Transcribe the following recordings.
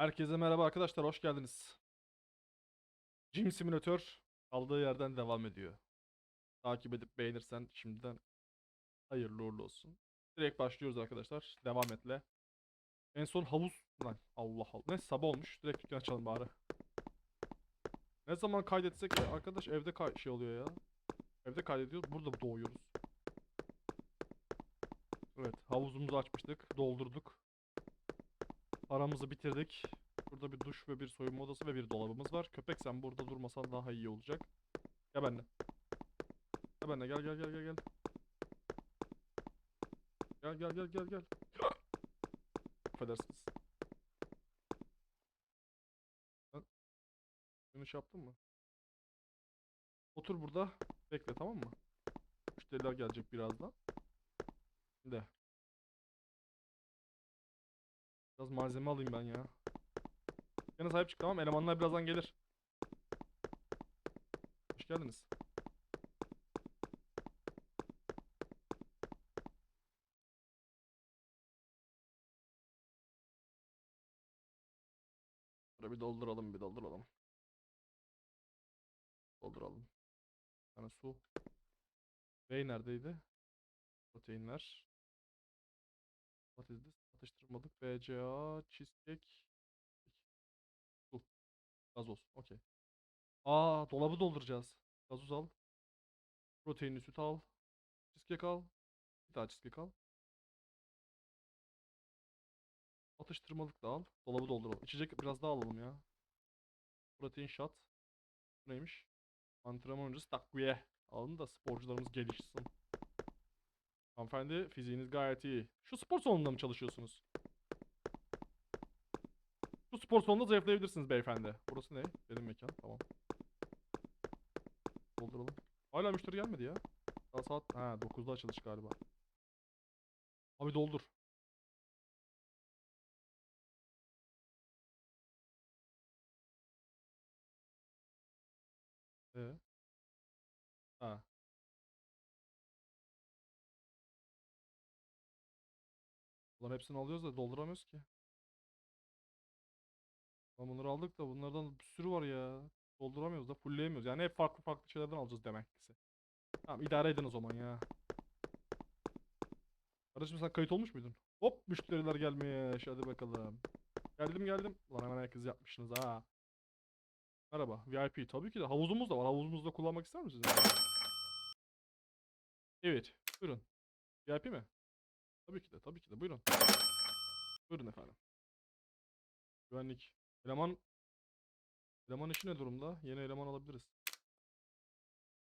Herkese merhaba arkadaşlar, hoş geldiniz. Gym Simulator kaldığı yerden devam ediyor. Takip edip beğenirsen şimdiden hayırlı uğurlu olsun. Direkt başlıyoruz arkadaşlar. Devam etle. En son havuz... Lan Allah Allah. Ne sabah olmuş. Direkt dükkan açalım bari. Ne zaman kaydetsek ya arkadaş evde kay şey oluyor ya. Evde kaydediyoruz. Burada doğuyoruz. Evet havuzumuzu açmıştık. Doldurduk. Paramızı bitirdik. Burada bir duş ve bir soyunma odası ve bir dolabımız var. Köpek sen burada durmasan daha iyi olacak. Gel benimle. Gel benimle gel gel gel gel gel. Gel gel gel gel gel. Affedersiniz. Dönüş yaptın mı? Otur burada. Bekle tamam mı? Müşteriler gelecek birazdan. Biraz malzeme alayım ben ya. Yana sahip çık tamam. Elemanlar birazdan gelir. Hoş geldiniz. Şöyle bir dolduralım bir dolduralım. Dolduralım. Tane su. Bey neredeydi? Proteinler. What is this? Atıştırmalık BCA cheesecake. Su. Gazoz. Okey. Aa dolabı dolduracağız. Gazoz al. Proteinli süt al. Cheesecake al. Bir daha cheesecake al. Atıştırmalık da al. Dolabı dolduralım. İçecek biraz daha alalım ya. Protein shot. Bu neymiş? Antrenman öncesi takviye. Alın da sporcularımız gelişsin. Hanımefendi fiziğiniz gayet iyi. Şu spor salonunda mı çalışıyorsunuz? Şu spor salonunda zayıflayabilirsiniz beyefendi. Burası ne? Benim mekan. Tamam. Dolduralım. Hala müşteri gelmedi ya. Daha saat... Ha 9'da açılış galiba. Abi doldur. Ee? Ulan hepsini alıyoruz da dolduramıyoruz ki. Lan bunları aldık da bunlardan bir sürü var ya. Dolduramıyoruz da fullleyemiyoruz. Yani hep farklı farklı şeylerden alacağız demek ki. Tamam idare edin o zaman ya. Kardeşim sen kayıt olmuş muydun? Hop müşteriler gelmiş. Hadi bakalım. Geldim geldim. Ulan hemen herkes yapmışsınız ha. Merhaba. VIP. Tabii ki de havuzumuz da var. Havuzumuzda kullanmak ister misiniz? Evet. Buyurun. VIP mi? Tabii ki de. Tabii ki de. Buyurun. Buyurun efendim. Güvenlik. Eleman Eleman işi ne durumda? Yeni eleman alabiliriz.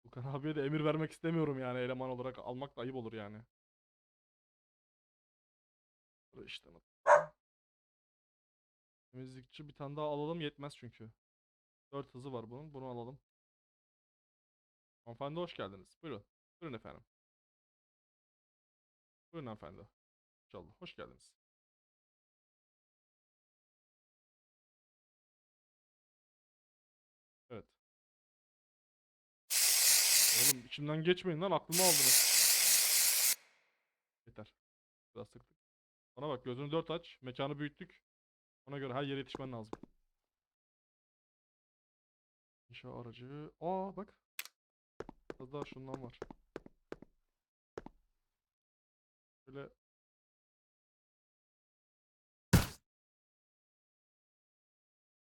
Bukan abiye de emir vermek istemiyorum yani eleman olarak almak da ayıp olur yani. İşte Temizlikçi bir tane daha alalım yetmez çünkü. 4 hızı var bunun. Bunu alalım. Hanımefendi hoş geldiniz. Buyurun. Buyurun efendim. Buyurun hanımefendi. İnşallah. Hoş geldiniz. Evet. Oğlum içimden geçmeyin lan aklımı aldınız. Yeter. Biraz sıktık. Bana bak gözünü dört aç. Mekanı büyüttük. Ona göre her yere yetişmen lazım. İnşa aracı. Aa bak. Daha şundan var. Böyle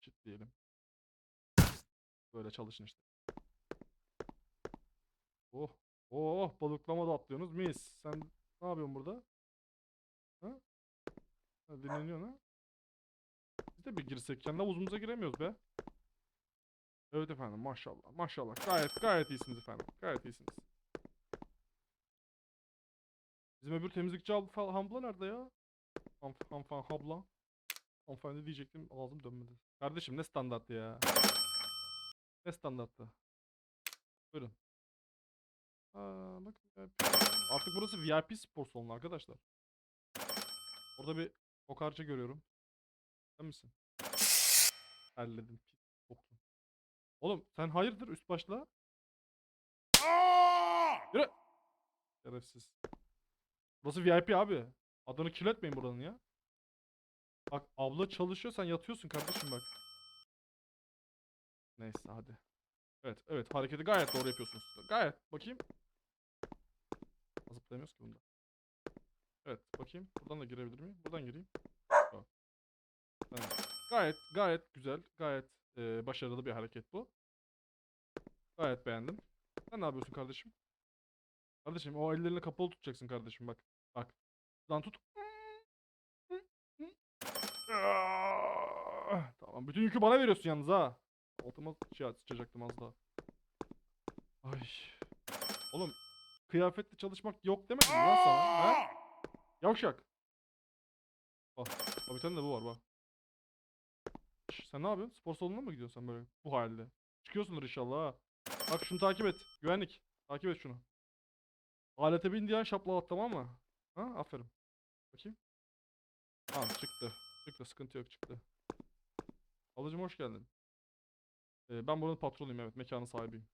çit diyelim. Böyle çalışın işte. Oh. Oh balıklama da atlıyorsunuz. Mis. Sen ne yapıyorsun burada? Ha? ha dinleniyorsun ha? Biz de bir girsek. Kendi havuzumuza giremiyoruz be. Evet efendim maşallah. Maşallah. Gayet gayet iyisiniz efendim. Gayet iyisiniz. Bizim öbür temizlikçi abla habla nerede ya? Hanf hanfan habla. Hanımefendi diyecektim ağzım dönmedi. Kardeşim ne standartı ya? Ne standartı? Buyurun. Aa, bak VIP. Artık burası VIP spor salonu arkadaşlar. Orada bir kokarca görüyorum. Sen misin? Terledim. Koktu. Oğlum sen hayırdır üst başla? Yürü. Şerefsiz. Burası VIP abi. Adını kirletmeyin buranın ya. Bak abla çalışıyor sen yatıyorsun kardeşim bak. Neyse hadi. Evet evet hareketi gayet doğru yapıyorsunuz. Gayet bakayım. Zıplayamıyoruz ki bunda. Evet bakayım. Buradan da girebilir miyim? Buradan gireyim. Evet. Gayet gayet güzel. Gayet e, başarılı bir hareket bu. Gayet beğendim. Sen ne yapıyorsun kardeşim? Kardeşim o ellerini kapalı tutacaksın kardeşim bak. Buradan tut. Ah, Tamam. Bütün yükü bana veriyorsun yalnız ha. Altıma şey sıçacaktım az daha. Ay. Oğlum kıyafetle çalışmak yok demedim mi lan sana. Ha? Yavşak. Bak. Bak bir tane de bu var bak. Sen ne yapıyorsun? Spor salonuna mı gidiyorsun sen böyle bu halde? Çıkıyorsundur inşallah ha. Bak şunu takip et. Güvenlik. Takip et şunu. Alete bin diyen şaplavat tamam mı? Ha aferin. Bakayım. Tamam çıktı. Çıktı sıkıntı yok çıktı. Ablacım hoş geldin. Ee, ben buranın patronuyum evet mekanın sahibiyim.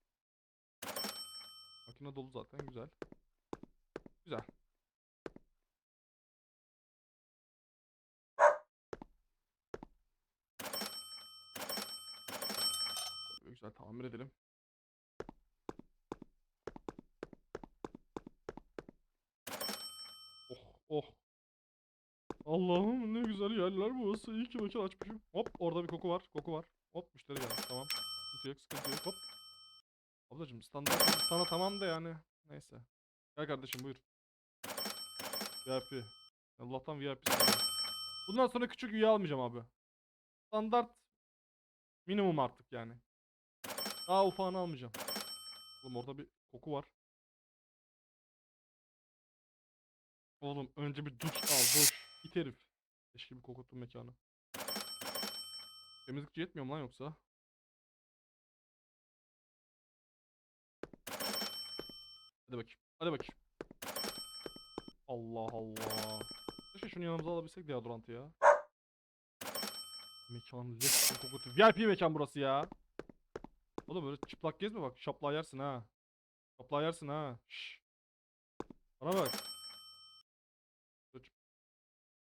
Makine dolu zaten güzel. Güzel. Güzel tamir edelim. Oh. Allah'ım ne güzel yerler burası. İyi ki mekan açmışım. Hop orada bir koku var. Koku var. Hop müşteri geldi. Tamam. Sıkıntı yok sıkıntı yok. Hop. Ablacım standart sana tamam da yani. Neyse. Gel kardeşim buyur. VIP. Allah'tan VIP. Bundan sonra küçük üye almayacağım abi. Standart minimum artık yani. Daha ufağını almayacağım. Oğlum orada bir koku var. Oğlum önce bir duş al duş. İt herif. Keşke bir kokuttum mekanı. Temizlikçi yetmiyor mu lan yoksa? Hadi bakayım. Hadi bakayım. Allah Allah. Keşke şunu yanımıza alabilsek deodorantı ya. Mekan leş kokutu. VIP mekan burası ya. Oğlum böyle çıplak gezme bak. Şapla yersin ha. Şapla yersin ha. Şşş. Bana bak.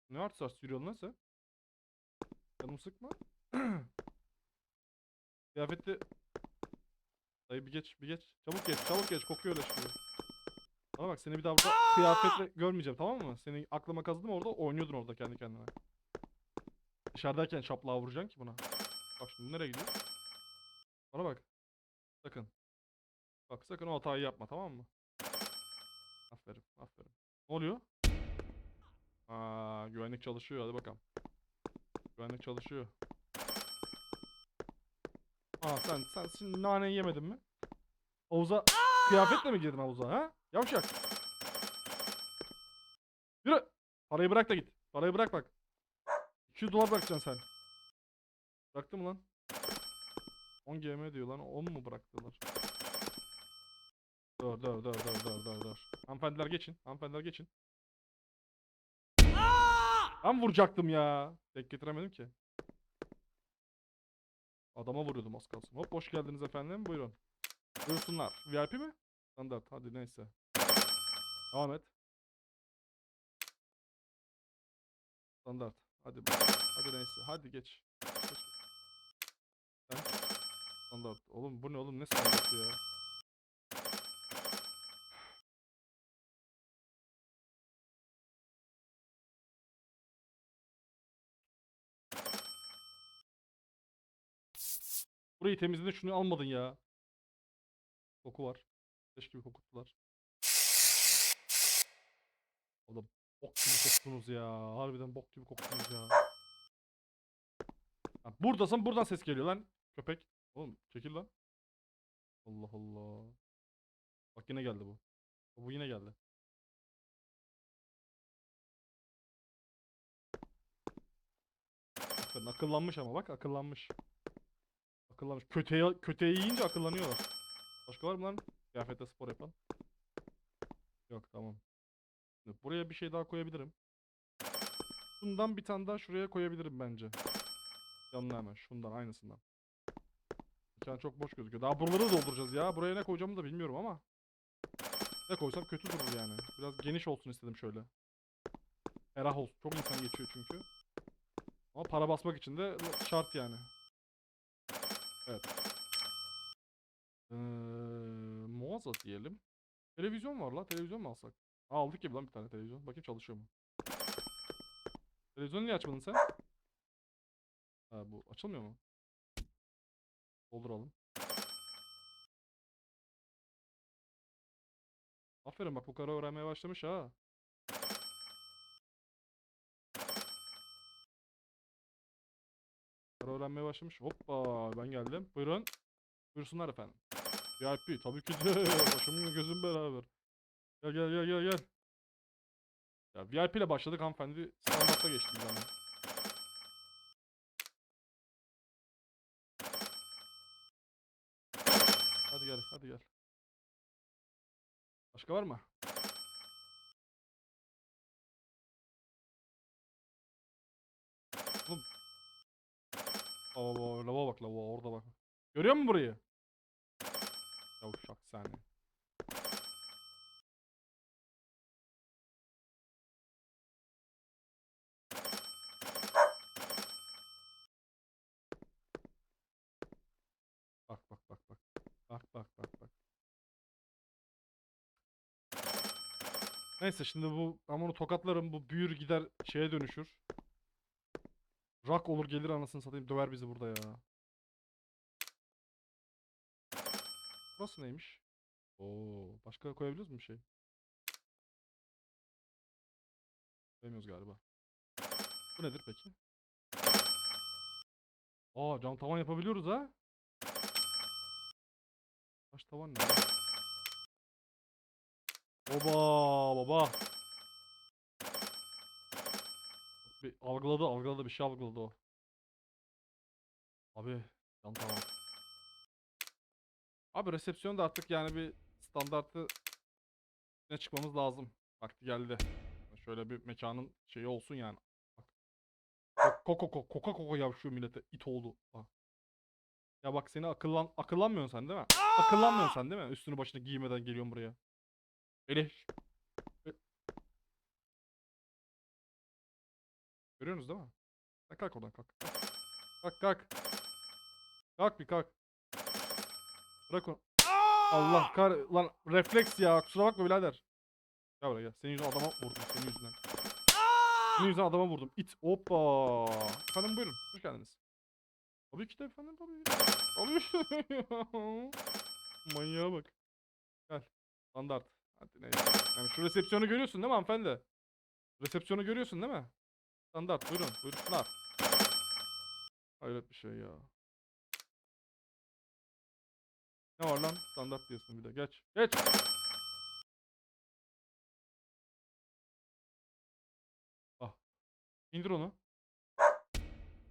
Ne artist yürüyorsun lan sen? Canımı sıkma. Kıyafeti... Dayı bir geç bir geç. Çabuk geç çabuk geç kokuyor leş gibi. Bana bak seni bir daha burada kıyafetle görmeyeceğim tamam mı? Seni aklıma kazıdım orada oynuyordun orada kendi kendine. Dışarıdayken şaplığa vuracaksın ki buna. Bak şimdi nereye gidiyor? Bana bak. Sakın. Bak sakın o hatayı yapma tamam mı? Aferin aferin. Ne oluyor? Aa güvenlik çalışıyor hadi bakalım. Güvenlik çalışıyor. Aa sen sen şimdi naneyi yemedin mi? Havuza kıyafetle mi girdin havuza ha? Yavşak. Yürü. Parayı bırak da git. Parayı bırak bak. 200 dolar bırakacaksın sen. Bıraktı mı lan? 10 GM diyor lan. 10 mu bıraktılar? Dur dur dur dur dur dur dur. Hanımefendiler geçin. Hanımefendiler geçin. Ben vuracaktım ya. Tek getiremedim ki. Adama vuruyordum az kalsın. Hop hoş geldiniz efendim. Buyurun. Buyursunlar. VIP mi? Standart. Hadi neyse. Devam et. Standart. Hadi. Hadi neyse. Hadi geç. Geç. Standart. Oğlum bu ne oğlum? Ne standartı ya? Burayı temizledin şunu almadın ya. Koku var. Leş gibi kokuttular. Oğlum bok gibi koktunuz ya. Harbiden bok gibi koktunuz ya. Ha, buradasın buradan ses geliyor lan. Köpek. Oğlum çekil lan. Allah Allah. Bak yine geldi bu. Bu yine geldi. Akıllanmış ama bak akıllanmış. Akıllanmış. Köteği, köteği yiyince akıllanıyorlar. Başka var mı lan? Kıyafette spor yapan. Yok tamam. Şimdi Buraya bir şey daha koyabilirim. Şundan bir tane daha şuraya koyabilirim bence. Yanına hemen. Şundan aynısından. Mekan çok boş gözüküyor. Daha buraları dolduracağız ya. Buraya ne koyacağımı da bilmiyorum ama. Ne koysam kötü durur yani. Biraz geniş olsun istedim şöyle. Ferah olsun. Çok insan geçiyor çünkü. Ama para basmak için de şart yani. Evet. Ee, Moaza diyelim. Televizyon var la. Televizyon mu alsak? Aa, aldık gibi lan bir tane televizyon. Bakayım çalışıyor mu? Televizyonu niye açmadın sen? Ha bu açılmıyor mu? Dolduralım. Aferin bak bu kara öğrenmeye başlamış ha. Öğrenmeye başlamış. Hoppa ben geldim. Buyurun. Buyursunlar efendim. VIP tabii ki de. Başımın gözüm beraber. Gel gel gel gel gel. Ya VIP ile başladık hanımefendi. Standart'a geçtik yani. Hadi gel hadi gel. Başka var mı? Oğlum. Aa, lava bak lava orada bak. Görüyor musun burayı? Yavşak seni. Bak bak bak bak. Bak bak bak bak. Neyse şimdi bu ben onu tokatlarım bu büyür gider şeye dönüşür. Rak olur gelir anasını satayım döver bizi burada ya. Burası neymiş? Oo, başka koyabiliyoruz mu bir şey? Koyamıyoruz galiba. Bu nedir peki? Aa cam tavan yapabiliyoruz ha. Taş tavan ne? Oba baba. Bir algıladı algıladı bir şey algıladı o. Abi cam tavan. Abi resepsiyonda artık yani bir standartı ne çıkmamız lazım. Vakti geldi. Şöyle bir mekanın şeyi olsun yani. Bak. Koko koko koka koka yavşıyor millete it oldu. Bak. Ya bak seni akıllan akıllanmıyorsun sen değil mi? Akıllanmıyorsun sen değil mi? Üstünü başını giymeden geliyorsun buraya. Öyle. Görüyorsunuz değil mi? Sen kalk oradan kalk. Kalk kalk. Kalk bir kalk. Bırak onu. Allah kar lan refleks ya kusura bakma birader. Gel buraya gel. Senin yüzünden adama vurdum senin yüzünden. Senin yüzünden adama vurdum. İt. Hoppa. Efendim buyurun. Hoş geldiniz. Tabii ki de efendim tabii. Alıyor. Manyağa bak. Gel. Standart. Hadi neyse. Yani şu resepsiyonu görüyorsun değil mi hanımefendi? Resepsiyonu görüyorsun değil mi? Standart. Buyurun. Buyursunlar. Hayret bir şey ya. Ne var lan? Standart diyorsun bir de. Geç. Geç. Ah. İndir onu.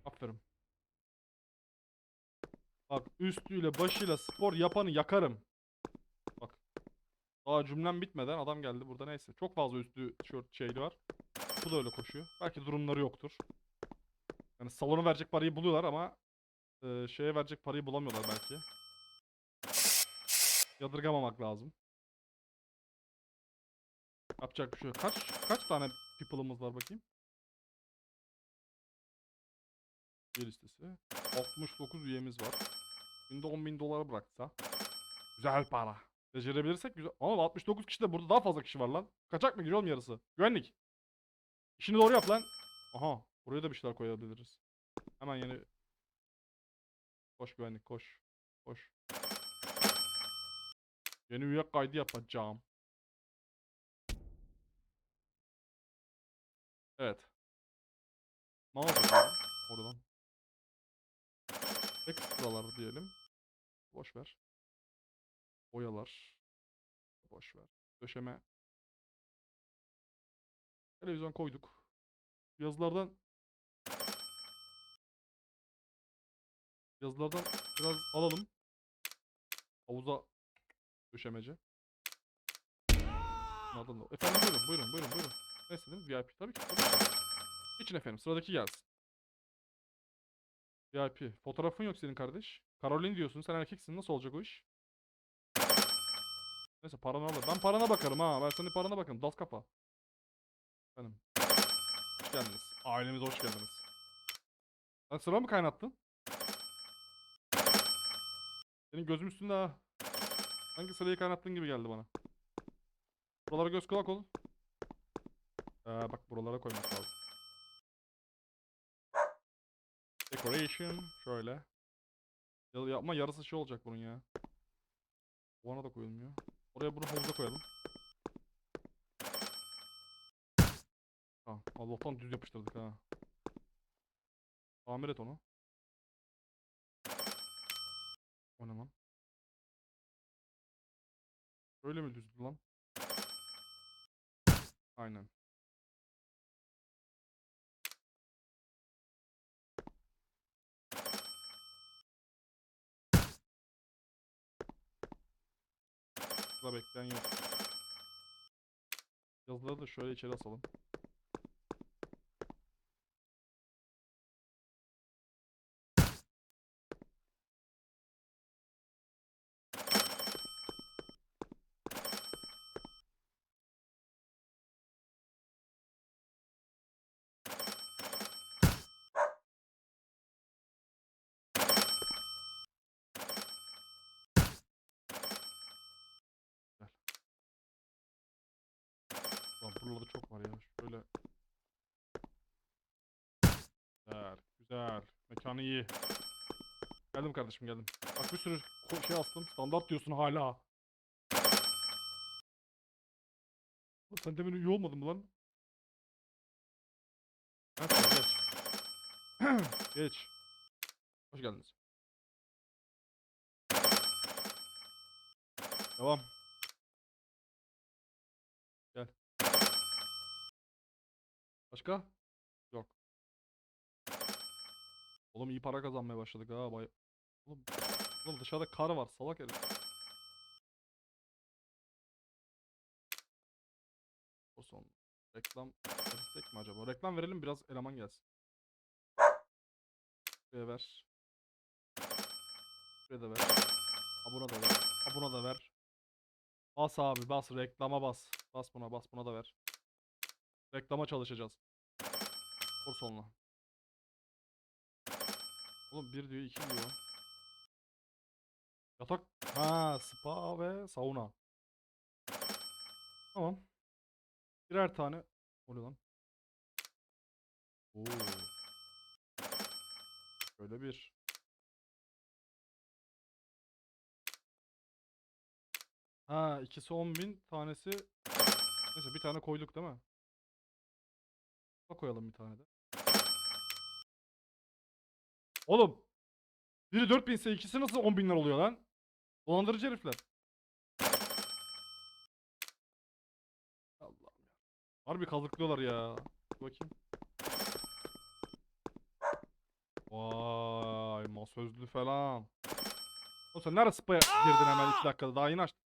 Aferin. Bak üstüyle başıyla spor yapanı yakarım. Bak. Daha cümlem bitmeden adam geldi burada neyse. Çok fazla üstü tişört şeyli var. Bu da öyle koşuyor. Belki durumları yoktur. Yani salonu verecek parayı buluyorlar ama e, şeye verecek parayı bulamıyorlar belki. Yadırgamamak lazım. Yapacak bir şey yok. Kaç kaç tane people'ımız var bakayım? Üye listesi. 69 üyemiz var. Günde 10 bin dolara bıraksa. Güzel para. Becerebilirsek güzel. Ama 69 kişi de burada daha fazla kişi var lan. Kaçak mı giriyor yarısı? Güvenlik. İşini doğru yap lan. Aha. Buraya da bir şeyler koyabiliriz. Hemen yeni. Koş güvenlik koş. Koş. Yeni üye kaydı yapacağım. Evet. Mağaza diyelim. Oradan. Ekstralar diyelim. Boş ver. Boyalar. Boş ver. Döşeme. Televizyon koyduk. Yazılardan Yazılardan biraz alalım. Havuza döşemeci. Bunlardan da. Efendim buyurun buyurun buyurun buyurun. Ne istediniz? VIP tabii ki. Tabii. Geçin efendim sıradaki gelsin. VIP. Fotoğrafın yok senin kardeş. Caroline diyorsun sen erkeksin nasıl olacak o iş? Neyse paranı alır. Ben parana bakarım ha. Ben senin parana bakarım. Das kafa. Efendim. Hoş geldiniz. Ailemize hoş geldiniz. Sen sıra mı kaynattın? Senin gözüm üstünde ha. Sanki sırayı kaynattığın gibi geldi bana. Buralara göz kulak ol. Ee, bak buralara koymak lazım. Decoration. Şöyle. Ya, yapma yarısı şey olacak bunun ya. Ovana da koyulmuyor. Oraya bunu havuza koyalım. Ha, Allah'tan düz yapıştırdık ha. Tamir et onu. O ne lan? Öyle mi düzdü lan? Aynen. Sıra bekleyen yok. Yazıları da şöyle içeri asalım. Lan buralarda çok var ya. Şöyle. Güzel. Güzel. Mekanı iyi. Geldim kardeşim geldim. Bak bir sürü şey astım. Standart diyorsun hala. Sen demin üye olmadın mı lan? Sen geç. geç. Hoş geldiniz. Devam. Gel. Başka? Yok. Oğlum iyi para kazanmaya başladık ha. Bay... Oğlum, oğlum dışarıda kar var salak herif. O son. Reklam versek mi acaba? Reklam verelim biraz eleman gelsin. Şuraya ver. Şuraya da ver. Ha buna da ver. Ha buna da ver. Bas abi bas reklama bas. Bas buna bas buna da ver. Reklama çalışacağız. Vur sonuna. Oğlum bir diyor iki diyor. Yatak. Ha spa ve sauna. Tamam. Birer tane. O ne lan? Oo. Şöyle bir. Ha ikisi 10 bin tanesi. Neyse bir tane koyduk değil mi? Koyalım bir tane de. Oğlum. Biri 4000 ise ikisi nasıl 10 binler oluyor lan? Dolandırıcı herifler. Allah'ım ya. Harbi kazıklıyorlar ya. Bakayım. Vay masözlü falan. Oğlum sen nerede spa'ya girdin hemen 2 dakikada daha yeni açtın.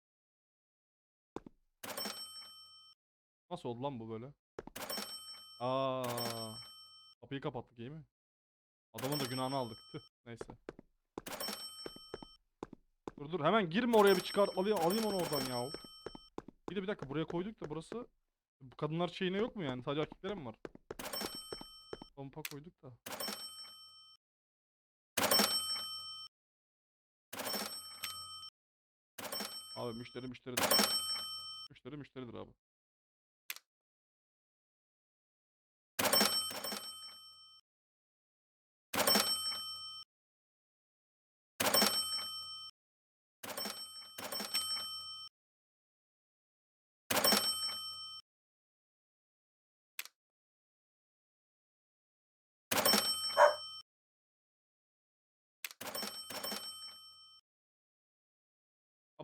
Nasıl oldu lan bu böyle? Aa, kapıyı kapattık iyi mi? Adamın da günahını aldık. Tüh, neyse. Dur dur hemen girme oraya bir çıkar alayım, alayım onu oradan ya. Bir de bir dakika buraya koyduk da burası bu kadınlar şeyine yok mu yani? Sadece erkeklere mi var? Pompa koyduk da. Abi müşteri müşteridir. Müşteri müşteridir abi.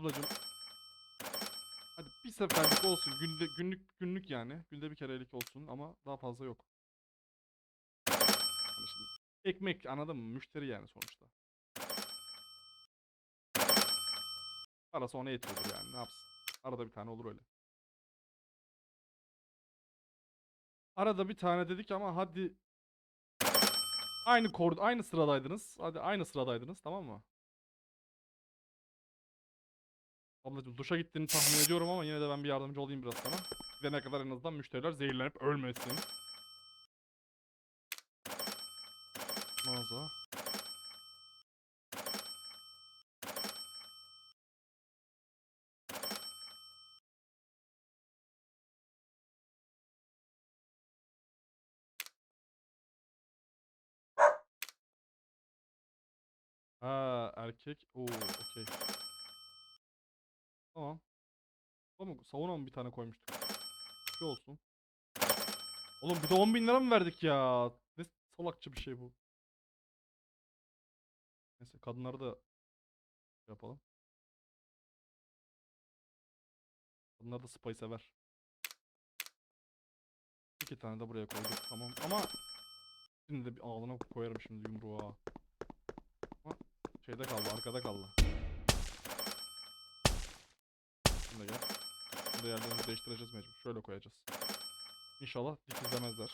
Ablacım. Hadi bir seferlik olsun. Günde, günlük günlük yani. Günde bir kerelik olsun ama daha fazla yok. Hani şimdi ekmek anladın mı? Müşteri yani sonuçta. Parası ona yetiyordur yani. Ne yapsın? Arada bir tane olur öyle. Arada bir tane dedik ama hadi aynı kord aynı sıradaydınız. Hadi aynı sıradaydınız tamam mı? Ablacığım duşa gittiğini tahmin ediyorum ama yine de ben bir yardımcı olayım biraz sana. Gidene kadar en azından müşteriler zehirlenip ölmesin. Mağaza. Ha erkek. Oo okey. Tamam. Tamam savuna mı bir tane koymuştuk? Bir şey olsun. Oğlum bir de 10 bin lira mı verdik ya? Ne salakça bir şey bu. Neyse kadınları da şey yapalım. Kadınlar da spy sever. İki tane de buraya koyduk tamam ama şimdi de bir ağzına koyarım şimdi yumruğa. Ama şeyde kaldı arkada kaldı. Şimdi gel. Şimdi yerlerini değiştireceğiz mecbur. Şöyle koyacağız. İnşallah dikizlemezler.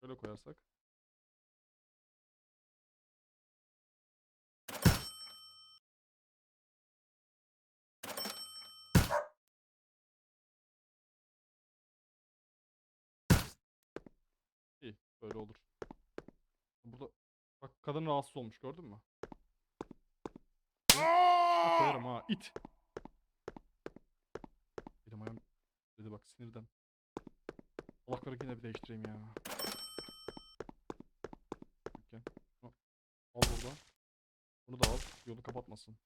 Şöyle koyarsak. İyi, böyle olur. Bak kadın rahatsız olmuş gördün mü? Ha, koyarım ha it. Elim ayağım dedi bak sinirden. Kulakları yine bir değiştireyim ya. Şunu Al buradan. Bunu da al. Yolu kapatmasın.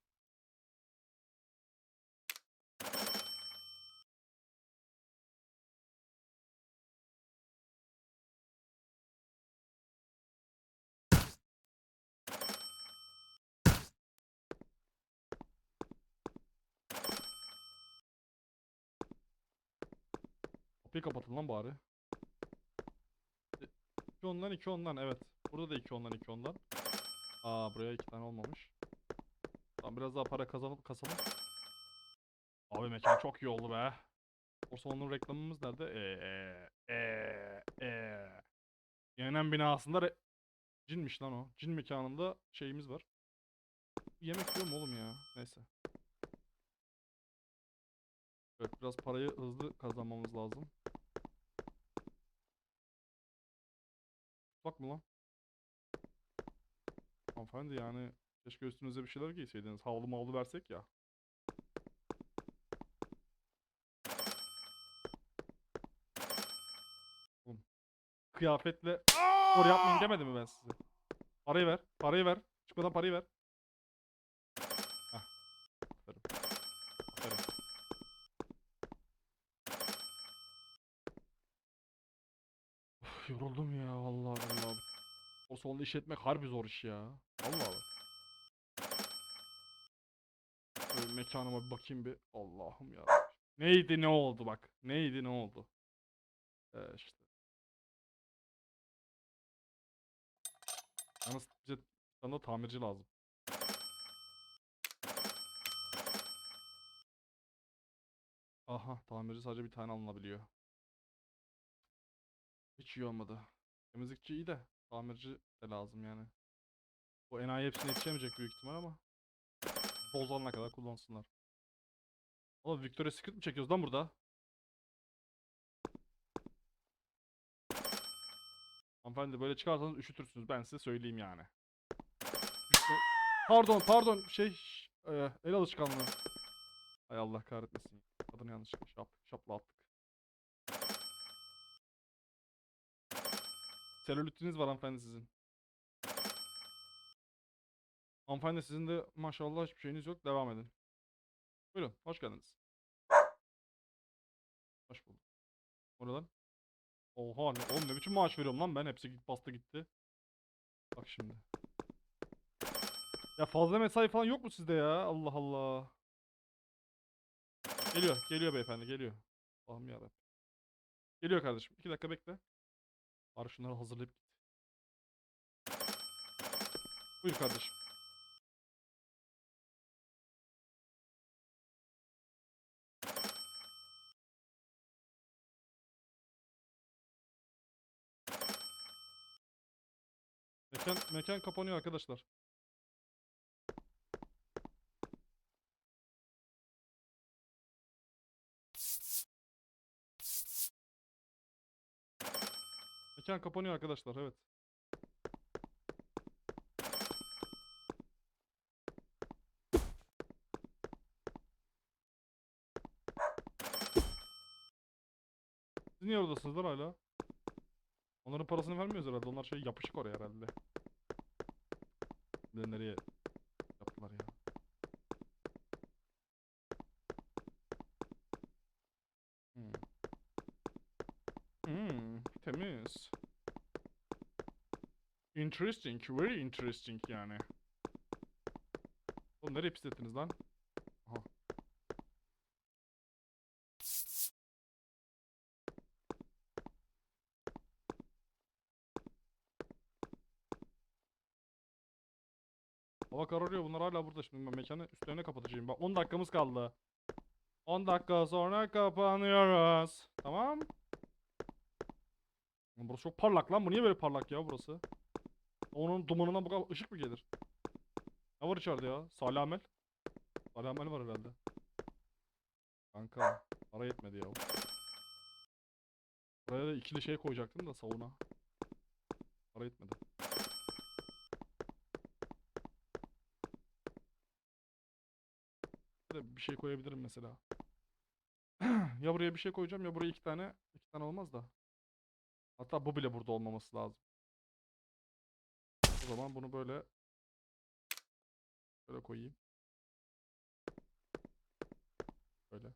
Kapıyı kapatın lan bari. E, İki ondan iki ondan evet. Burada da iki ondan iki ondan. Aa buraya iki tane olmamış. Tamam biraz daha para kazanıp kasalım. Abi mekan çok iyi oldu be. O salonun reklamımız nerede? Eee eee eee. Yenen binasında re- cinmiş lan o. Cin mekanında şeyimiz var. Yemek yiyor mu oğlum ya? Neyse. Evet biraz parayı hızlı kazanmamız lazım. Bak mı lan? Hanımefendi yani keşke üstünüze bir şeyler giyseydiniz. Havlu mavlu versek ya. Oğlum, Kıyafetle spor yapmayın demedim mi ben size? Parayı ver. Parayı ver. Çıkmadan parayı ver. Hah. Aferin. Aferin. Uf, yoruldum ya vallahi billahi. O salonu işletmek harbi zor iş ya. Vallahi bak. Şöyle mekanıma bir bakayım bir. Allah'ım ya. Neydi ne oldu bak. Neydi ne oldu. Ee, işte. Yalnız bize de tamirci lazım. Aha tamirci sadece bir tane alınabiliyor. Hiç iyi olmadı. Temizlikçi iyi de tamirci de lazım yani. Bu enayi hepsine yetişemeyecek büyük ihtimal ama bozulana kadar kullansınlar. Oğlum Victoria's Secret mi çekiyoruz lan burada? Hanımefendi böyle çıkarsanız üşütürsünüz ben size söyleyeyim yani. Pardon pardon şey e, el alışkanlığı. Hay Allah kahretmesin. Kadını yanlışlıkla şap, şapla attık. Selülitiniz var hanımefendi sizin. Hanımefendi sizin de maşallah hiçbir şeyiniz yok. Devam edin. Buyurun, hoş geldiniz. Hoş bulduk. Oradan. Oha, ne, oğlum ne biçim maaş veriyorum lan ben? Hepsi git bastı gitti. Bak şimdi. Ya fazla mesai falan yok mu sizde ya? Allah Allah. Geliyor, geliyor beyefendi, geliyor. Allah'ım yarabbim. Geliyor kardeşim. İki dakika bekle. Bari şunları hazırlayıp git. Buyur kardeşim. Mekan, mekan kapanıyor arkadaşlar. Mekan kapanıyor arkadaşlar evet. Siz niye oradasınız lan hala? Onların parasını vermiyoruz herhalde. Onlar şey yapışık oraya herhalde. Bir nereye yaptılar ya. Hmm. Hmm, temiz. Interesting, very interesting yani. Oğlum nereye pislettiniz lan? Aha. Hava kararıyor bunlar hala burada şimdi ben mekanı üstlerine kapatacağım. Bak 10 dakikamız kaldı. 10 dakika sonra kapanıyoruz. Tamam. Burası çok parlak lan. Bu niye böyle parlak ya burası? Onun dumanına bu kadar ışık mı gelir? Ne var içeride ya? Salamel. Salamel var herhalde. Kanka. Para yetmedi ya. Buraya da ikili şey koyacaktım da savuna. Para yetmedi. Bir şey koyabilirim mesela. ya buraya bir şey koyacağım ya buraya iki tane. iki tane olmaz da. Hatta bu bile burada olmaması lazım. O zaman bunu böyle böyle koyayım. Böyle.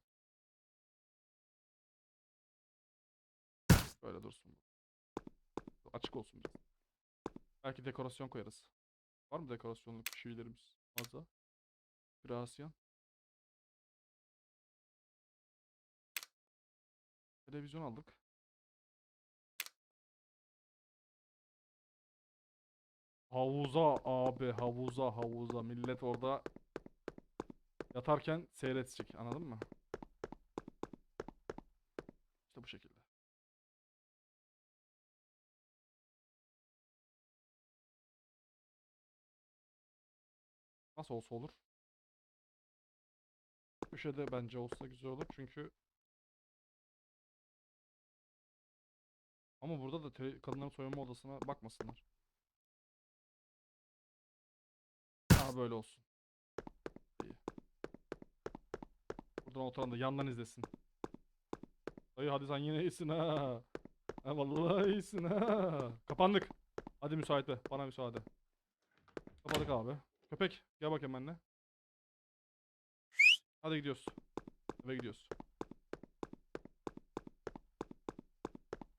Böyle dursun. Açık olsun biraz. Belki dekorasyon koyarız. Var mı dekorasyonluk şeylerimiz? Fazla. Kreasyon. Televizyon aldık. Havuza abi havuza havuza millet orada yatarken seyredecek anladın mı? İşte bu şekilde. Nasıl olsa olur. Köşede bence olsa güzel olur çünkü ama burada da kadınların soyunma odasına bakmasınlar. Daha böyle olsun. İyi. Buradan oturan da yandan izlesin. Dayı hadi sen yine iyisin ha. Ha vallahi iyisin ha. Kapandık. Hadi müsaade. Bana müsaade. Kapadık abi. Köpek gel bakayım benimle. Hadi gidiyoruz. Eve gidiyoruz.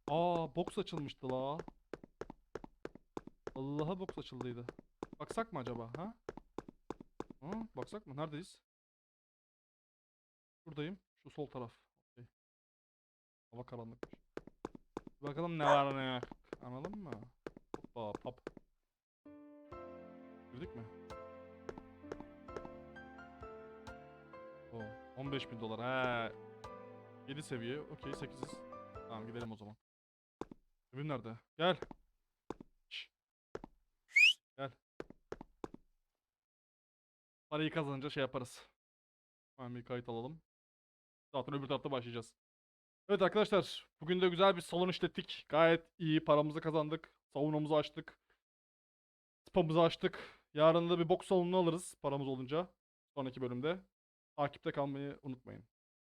Aa boks açılmıştı la. Allah'a boks açıldıydı. Baksak mı acaba ha? Hı, baksak mı? Neredeyiz? Buradayım. Şu sol taraf. Okey. Hava karanlıkmış. Bakalım ne var ne yok. Anladın mı? Hoppa pap. Girdik mi? Oo, 15 bin dolar. He. 7 seviye. Okey 8'iz. Tamam gidelim o zaman. Evim nerede? Gel. Şş. Gel. Parayı kazanınca şey yaparız. Hemen bir kayıt alalım. Zaten öbür tarafta başlayacağız. Evet arkadaşlar. Bugün de güzel bir salon işlettik. Gayet iyi paramızı kazandık. Saunamızı açtık. Spamızı açtık. Yarın da bir boks salonunu alırız paramız olunca. Sonraki bölümde. Takipte kalmayı unutmayın.